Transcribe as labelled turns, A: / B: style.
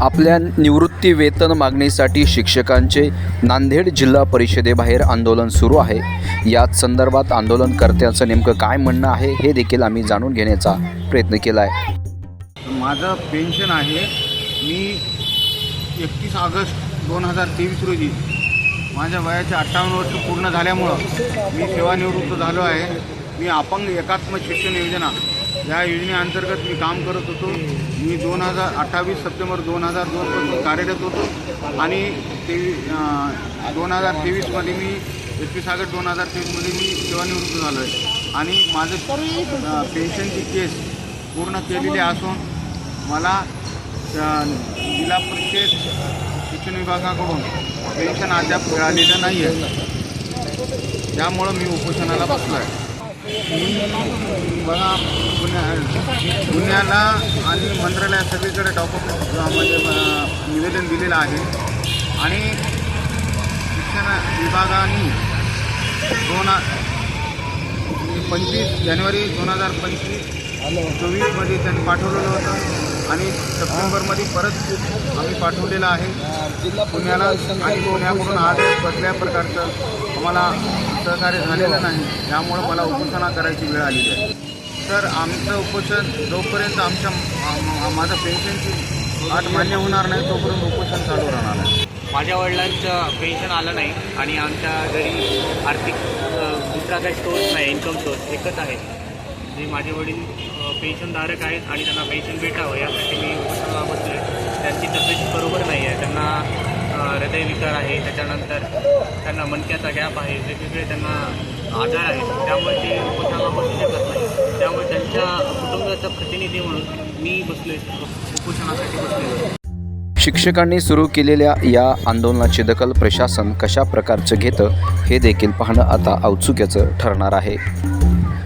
A: आपल्या निवृत्ती वेतन मागणीसाठी शिक्षकांचे नांदेड जिल्हा परिषदेबाहेर आंदोलन सुरू आहे. याच संदर्भात आंदोलनकर्त्यांचं नेमकं काय म्हणणं आहे हे देखील आम्ही जाणून घेण्याचा प्रयत्न केला आहे
B: माझं पेन्शन आहे. मी एकतीस ऑगस्ट दोन हजार तेवीस रोजी माझ्या वयाचे अठ्ठावन्न वर्ष पूर्ण झाल्यामुळं मी सेवानिवृत्त झालो आहे. मी अपंग एकात्म शिक्षण योजना या योजनेअंतर्गत मी काम करत होतो. मी दोन हजार अठ्ठावीस सप्टेंबर दोन हजार दोनपासून कार्यरत होतो. आणि ते दोन हजार तेवीसमध्ये मी एकवीस सागर दोन हजार तेवीसमध्ये मी सेवानिवृत्त झालो आहे. आणि माझं पेन्शनची केस पूर्ण केलेली असून मला जिल्हा परिषद शिक्षण विभागाकडून पेन्शन अद्याप मिळालेलं नाही आहे त्यामुळं मी उपोषणाला बसलो आहे बघा पुण्या पुण्याला आणि मंत्रालयात सगळीकडे डॉक्युमेंट म्हणजे निवेदन दिलेलं आहे. आणि शिक्षण विभागाने दोन पंचवीस जानेवारी दोन हजार पंचवीस चोवीसमध्ये त्यांनी पाठवलेलं होतं. आणि सप्टेंबरमध्ये परत आम्ही पाठवलेलं आहे. पुण्याला आणि पुण्याकडून आज कुठल्या प्रकारचं आम्हाला सहकार्य झालेलं नाही. त्यामुळं मला उपोषणा करायची वेळ आलेली आहे. तर आमचं उपोषण जोपर्यंत आमच्या माझं पेन्शनची अट मान्य होणार नाही तोपर्यंत उपोषण चालू राहणार आहे.
C: माझ्या वडिलांचं पेन्शन आलं नाही आणि आमच्या घरी आर्थिक दुसरा काही सोर्स नाही इन्कम सोर्स एकच आहे. जे माझे वडील पेन्शनधारक आहेत आणि त्यांना पेन्शन भेटावं यासाठी मी उपोषणाला त्यांची तब्येत बरोबर नाही आहे त्यांना हृदयविकार आहे. त्याच्यानंतर त्यांना मणक्याचा गॅप आहे. वेगवेगळे त्यांना आजार आहेत. त्यामुळे ते उपोषणाला बसू शकत नाही. त्यामुळे त्यांच्या कुटुंबाचा प्रतिनिधी म्हणून मी बसले उपोषणासाठी बसलेलो
A: शिक्षकांनी सुरू केलेल्या या आंदोलनाची दखल प्रशासन कशा प्रकारचं घेतं हे देखील पाहणं आता औत्सुक्याचं ठरणार आहे.